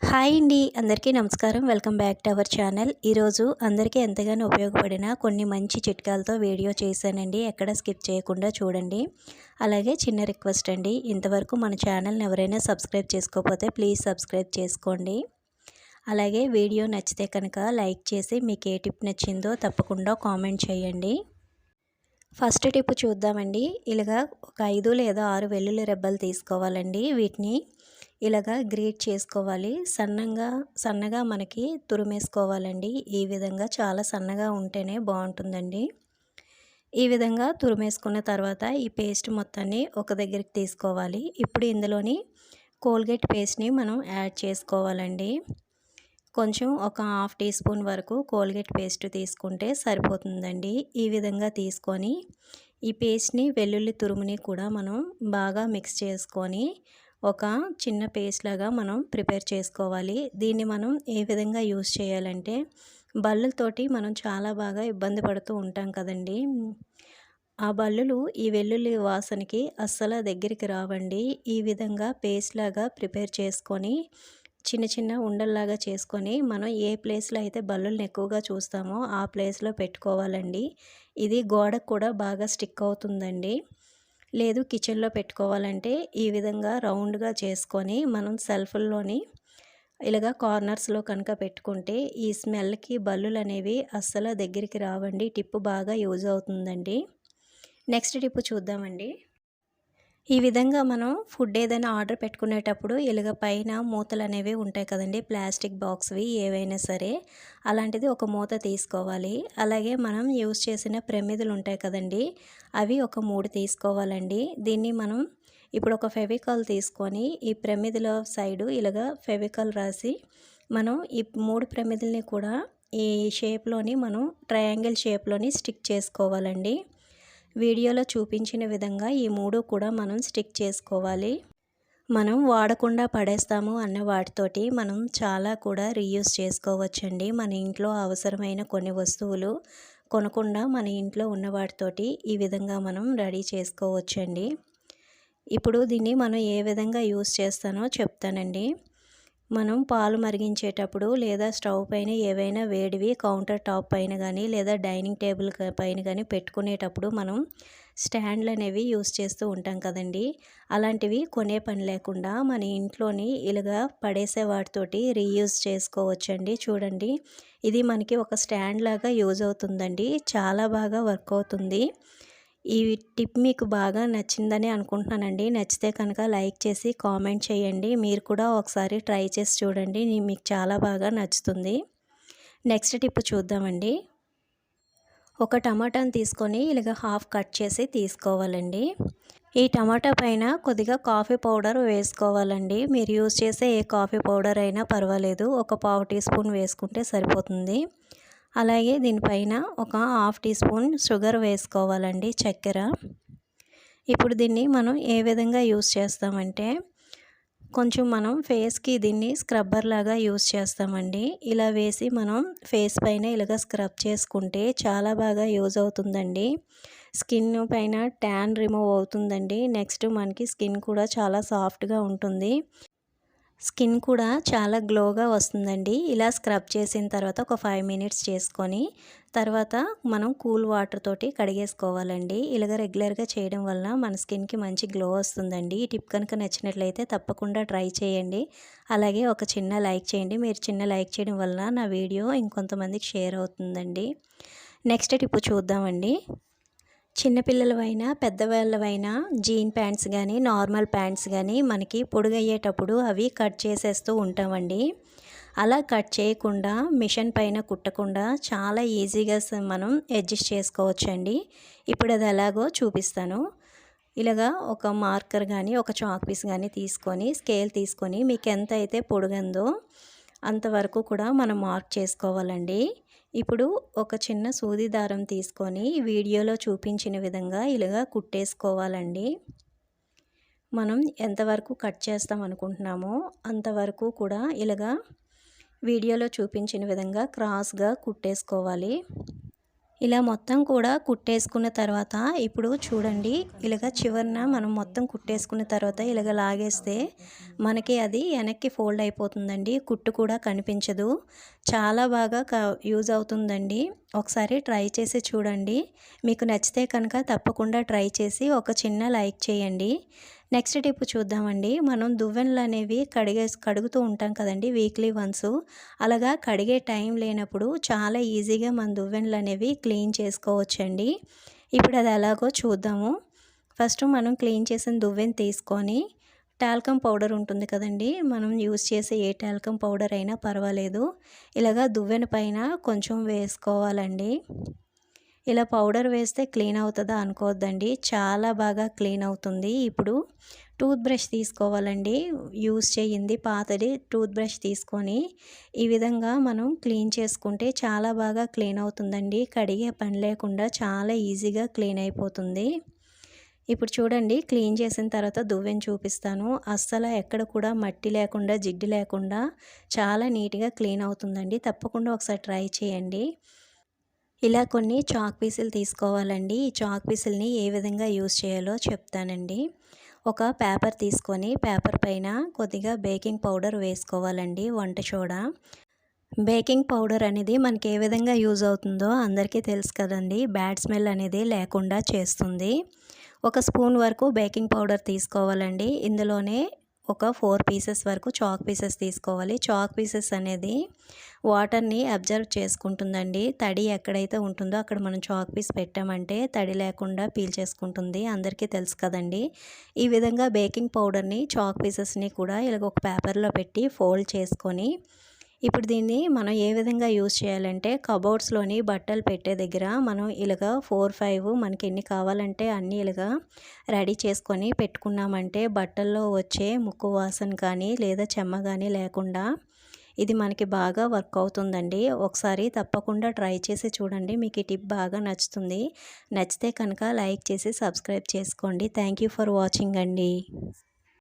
Hi అండి. అందరికీ నమస్కారం. Welcome back to our channel. ఈరోజు అందరికీ ఎంతగానో ఉపయోగపడిన కొన్ని మంచి చిట్కాలతో వీడియో చేశానండి. ఎక్కడ స్కిప్ చేయకుండా చూడండి. అలాగే చిన్న రిక్వెస్ట్ అండి. ఇంతవరకు మన ఛానల్ని ఎవరైనా సబ్స్క్రైబ్ చేసుకోకపోతే ప్లీజ్ సబ్స్క్రైబ్ చేసుకోండి. అలాగే వీడియో నచ్చితే కనుక లైక్ చేసి మీకు ఏ టిప్ నచ్చిందో తప్పకుండా కామెంట్ చేయండి. ఫస్ట్ టిప్ చూద్దామండి. ఇలాగా ఒక ఐదు లేదా ఆరు వెల్లుల్లి రెబ్బలు తీసుకోవాలండి వీటిని. ఇలాగా గ్రేట్ చేసుకోవాలి. సన్నగా సన్నగా మనకి తురిమేసుకోవాలండి. ఈ విధంగా చాలా సన్నగా ఉంటేనే బాగుంటుందండి. ఈ విధంగా తురిమేసుకున్న తర్వాత ఈ పేస్ట్ మొత్తాన్ని ఒక దగ్గరికి తీసుకోవాలి. ఇప్పుడు ఇందులోని కోల్గేట్ పేస్ట్ని మనం యాడ్ చేసుకోవాలండి. కొంచెం ఒక హాఫ్ టీ స్పూన్ వరకు కోల్గేట్ పేస్ట్ తీసుకుంటే సరిపోతుందండి. ఈ విధంగా తీసుకొని ఈ పేస్ట్ని వెల్లుల్లి తురుముని కూడా మనం బాగా మిక్స్ చేసుకొని ఒక చిన్న పేస్ట్ లాగా మనం ప్రిపేర్ చేసుకోవాలి. దీన్ని మనం ఏ విధంగా యూస్ చేయాలంటే బల్లులతోటి మనం చాలా బాగా ఇబ్బంది పడుతూ ఉంటాం కదండి. ఆ బల్లులు ఈ వెల్లుల్లి వాసనకి అస్సలు దగ్గరికి రావండి. ఈ విధంగా పేస్ట్ లాగా ప్రిపేర్ చేసుకొని చిన్న చిన్న ఉండల్లాగా చేసుకొని మనం ఏ ప్లేస్లో అయితే బల్లుల్ని ఎక్కువగా చూస్తామో ఆ ప్లేస్లో పెట్టుకోవాలండి. ఇది గోడకు కూడా బాగా స్టిక్ అవుతుందండి. లేదు కిచెన్లో పెట్టుకోవాలంటే ఈ విధంగా రౌండ్గా చేసుకొని మనం సెల్ఫ్ల్లోని ఇలాగా కార్నర్స్లో కనుక పెట్టుకుంటే ఈ స్మెల్కి బల్లులు అనేవి అస్సలు దగ్గరికి రావండి. టిప్పు బాగా యూజ్ అవుతుందండి. నెక్స్ట్ టిప్పు చూద్దామండి. ఈ విధంగా మనం ఫుడ్ ఏదైనా ఆర్డర్ పెట్టుకునేటప్పుడు ఇలాగ పైన మూతలు అనేవి ఉంటాయి కదండి ప్లాస్టిక్ బాక్స్వి ఏవైనా సరే. అలాంటిది ఒక మూత తీసుకోవాలి. అలాగే మనం యూస్ చేసిన ప్రమిదలు ఉంటాయి కదండి అవి ఒక మూడు తీసుకోవాలండి. దీన్ని మనం ఇప్పుడు ఒక ఫెవికాల్ తీసుకొని ఈ ప్రమిదల సైడు ఇలాగ ఫెవికాల్ రాసి మనం ఈ మూడు ప్రమిదల్ని కూడా ఈ షేప్లోని మనం ట్రయాంగిల్ షేప్లోని స్టిక్ చేసుకోవాలండి. వీడియోలో చూపించిన విధంగా ఈ మూడు కూడా మనం స్టిక్ చేసుకోవాలి. మనం వాడకుండా పడేస్తాము అన్న వాటితోటి మనం చాలా కూడా రీయూస్ చేసుకోవచ్చండి. మన ఇంట్లో అవసరమైన కొన్ని వస్తువులు కొనకుండా మన ఇంట్లో ఉన్న వాటితోటి ఈ విధంగా మనం రెడీ చేసుకోవచ్చండి. ఇప్పుడు దీన్ని మనం ఏ విధంగా యూస్ చేస్తానో చెప్తానండి. మనం పాలు మరిగించేటప్పుడు లేదా స్టవ్ పైన ఏవైనా వేడివి కౌంటర్ టాప్ పైన కానీ లేదా డైనింగ్ టేబుల్ పైన కానీ పెట్టుకునేటప్పుడు మనం స్టాండ్లు అనేవి యూస్ చేస్తూ ఉంటాం కదండి. అలాంటివి కొనే పని లేకుండా మన ఇంట్లోని ఇలాగా పడేసే వాటితోటి రీయూజ్ చేసుకోవచ్చండి. చూడండి. ఇది మనకి ఒక స్టాండ్ లాగా యూజ్ అవుతుందండి. చాలా బాగా వర్క్ అవుతుంది. ఈ టిప్ మీకు బాగా నచ్చిందని అనుకుంటున్నానండి. నచ్చితే కనుక లైక్ చేసి కామెంట్ చేయండి. మీరు కూడా ఒకసారి ట్రై చేసి చూడండి. మీకు చాలా బాగా నచ్చుతుంది. నెక్స్ట్ టిప్ చూద్దామండి. ఒక టమాటాని తీసుకొని ఇలాగ హాఫ్ కట్ చేసి తీసుకోవాలండి. ఈ టమాటా పైన కొద్దిగా కాఫీ పౌడర్ వేసుకోవాలండి. మీరు యూజ్ చేసే ఏ కాఫీ పౌడర్ అయినా పర్వాలేదు. ఒక పావు టీ స్పూన్ వేసుకుంటే సరిపోతుంది. అలాగే దీనిపైన ఒక హాఫ్ టీ స్పూన్ షుగర్ వేసుకోవాలండి చక్కెర. ఇప్పుడు దీన్ని మనం ఏ విధంగా యూస్ చేస్తామంటే కొంచెం మనం ఫేస్కి దీన్ని స్క్రబ్బర్ లాగా యూస్ చేస్తామండి. ఇలా వేసి మనం ఫేస్ పైన ఇలాగ స్క్రబ్ చేసుకుంటే చాలా బాగా యూజ్ అవుతుందండి. స్కిన్ పైన ట్యాన్ రిమూవ్ అవుతుందండి. నెక్స్ట్ మనకి స్కిన్ కూడా చాలా సాఫ్ట్గా ఉంటుంది. స్కిన్ కూడా చాలా గ్లోగా వస్తుందండి. ఇలా స్క్రబ్ చేసిన తర్వాత ఒక ఫైవ్ మినిట్స్ చేసుకొని తర్వాత మనం కూల్ వాటర్ తోటి కడిగేసుకోవాలండి. ఇలాగ రెగ్యులర్గా చేయడం వల్ల మన స్కిన్కి మంచి గ్లో వస్తుందండి. ఈ టిప్ కనుక నచ్చినట్లయితే తప్పకుండా ట్రై చేయండి. అలాగే ఒక చిన్న లైక్ చేయండి. మీరు చిన్న లైక్ చేయడం వల్ల నా వీడియో ఇంకొంతమందికి షేర్ అవుతుందండి. నెక్స్ట్ టిప్ చూద్దామండి. చిన్నపిల్లలవైనా పెద్దవాళ్ళవైనా జీన్ ప్యాంట్స్ కానీ నార్మల్ ప్యాంట్స్ కానీ మనకి పొడుగయ్యేటప్పుడు అవి కట్ చేసేస్తూ ఉంటామండి. అలా కట్ చేయకుండా మిషన్ పైన కుట్టకుండా చాలా ఈజీగా మనం అడ్జస్ట్ చేసుకోవచ్చండి. ఇప్పుడు అది ఎలాగో చూపిస్తాను. ఇలాగా ఒక మార్కర్ కానీ ఒక చాక్ పీస్ కానీ తీసుకొని స్కేల్ తీసుకొని మీకు ఎంత అయితే పొడుగందో అంతవరకు కూడా మనం మార్క్ చేసుకోవాలండి. ఇప్పుడు ఒక చిన్న సూది దారం తీసుకొని వీడియోలో చూపించిన విధంగా ఇలాగా కుట్టేసుకోవాలండి. మనం ఎంతవరకు కట్ చేస్తాం అనుకుంటున్నామో అంతవరకు కూడా ఇలాగా వీడియోలో చూపించిన విధంగా క్రాస్గా కుట్టేసుకోవాలి. ఇలా మొత్తం కూడా కుట్టేసుకున్న తర్వాత ఇప్పుడు చూడండి ఇలాగ చివరిన మనం మొత్తం కుట్టేసుకున్న తర్వాత ఇలాగ లాగేస్తే మనకి అది వెనక్కి ఫోల్డ్ అయిపోతుందండి. కుట్టు కూడా కనిపించదు. చాలా బాగా యూజ్ అవుతుందండి. ఒకసారి ట్రై చేసి చూడండి. మీకు నచ్చితే కనుక తప్పకుండా ట్రై చేసి ఒక చిన్న లైక్ చేయండి. నెక్స్ట్ టిప్ చూద్దామండి. మనం దువ్వెనలు అనేవి కడిగే కడుగుతూ ఉంటాం కదండి వీక్లీ వన్స్. అలాగా కడిగే టైం లేనప్పుడు చాలా ఈజీగా మన దువ్వెనలు అనేవి క్లీన్ చేసుకోవచ్చండి. ఇప్పుడు అది ఎలాగో చూద్దాము. ఫస్ట్ మనం క్లీన్ చేసిన దువ్వెన తీసుకొని టాల్కమ్ పౌడర్ ఉంటుంది కదండి. మనం యూస్ చేసే ఏ టాల్కమ్ పౌడర్ అయినా పర్వాలేదు. ఇలాగా దువ్వెన పైన కొంచెం వేసుకోవాలండి. ఇలా పౌడర్ వేస్తే క్లీన్ అవుతుందా అనుకోవద్దండి. చాలా బాగా క్లీన్ అవుతుంది. ఇప్పుడు టూత్ బ్రష్ తీసుకోవాలండి. యూస్ చేయింది పాతది టూత్ బ్రష్ తీసుకొని ఈ విధంగా మనం క్లీన్ చేసుకుంటే చాలా బాగా క్లీన్ అవుతుందండి. కడిగే పని లేకుండా చాలా ఈజీగా క్లీన్ అయిపోతుంది. ఇప్పుడు చూడండి క్లీన్ చేసిన తర్వాత దువ్వెని చూపిస్తాను. అస్సలు ఎక్కడ కూడా మట్టి లేకుండా జిడ్డు లేకుండా చాలా నీట్గా క్లీన్ అవుతుందండి. తప్పకుండా ఒకసారి ట్రై చేయండి. ఇలా కొన్ని చాక్ పీసులు తీసుకోవాలండి. ఈ చాక్ పీసుల్ని ఏ విధంగా యూస్ చేయాలో చెప్తానండి. ఒక పేపర్ తీసుకొని పేపర్ పైన కొద్దిగా బేకింగ్ పౌడర్ వేసుకోవాలండి వంట చోడ. బేకింగ్ పౌడర్ అనేది మనకి ఏ విధంగా యూజ్ అవుతుందో అందరికీ తెలుసు కదండి. బ్యాడ్ స్మెల్ అనేది లేకుండా చేస్తుంది. ఒక స్పూన్ వరకు బేకింగ్ పౌడర్ తీసుకోవాలండి. ఇందులోనే ఒక ఫోర్ పీసెస్ వరకు చాక్ పీసెస్ తీసుకోవాలి. చాక్ పీసెస్ అనేది వాటర్ని అబ్జర్వ్ చేసుకుంటుందండి. తడి ఎక్కడైతే ఉంటుందో అక్కడ మనం చాక్ పీస్ పెట్టామంటే తడి లేకుండా పీల్ చేసుకుంటుంది. అందరికీ తెలుసు కదండి. ఈ విధంగా బేకింగ్ పౌడర్ని చాక్ పీసెస్ని కూడా ఇలాగ ఒక పేపర్లో పెట్టి ఫోల్డ్ చేసుకొని ఇప్పుడు దీన్ని మనం ఏ విధంగా యూజ్ చేయాలంటే కబోర్డ్స్లోని బట్టలు పెట్టే దగ్గర మనం ఇలాగా ఫోర్ ఫైవ్ మనకి ఎన్ని కావాలంటే అన్నీ ఇలాగా రెడీ చేసుకొని పెట్టుకున్నామంటే బట్టల్లో వచ్చే ముక్కు వాసన కానీ లేదా చెమ్మ కానీ లేకుండా ఇది మనకి బాగా వర్క్ అవుతుందండి. ఒకసారి తప్పకుండా ట్రై చేసి చూడండి. మీకు ఈ టిప్ బాగా నచ్చుతుంది. నచ్చితే కనుక లైక్ చేసి సబ్స్క్రైబ్ చేసుకోండి. థ్యాంక్ ఫర్ వాచింగ్ అండి.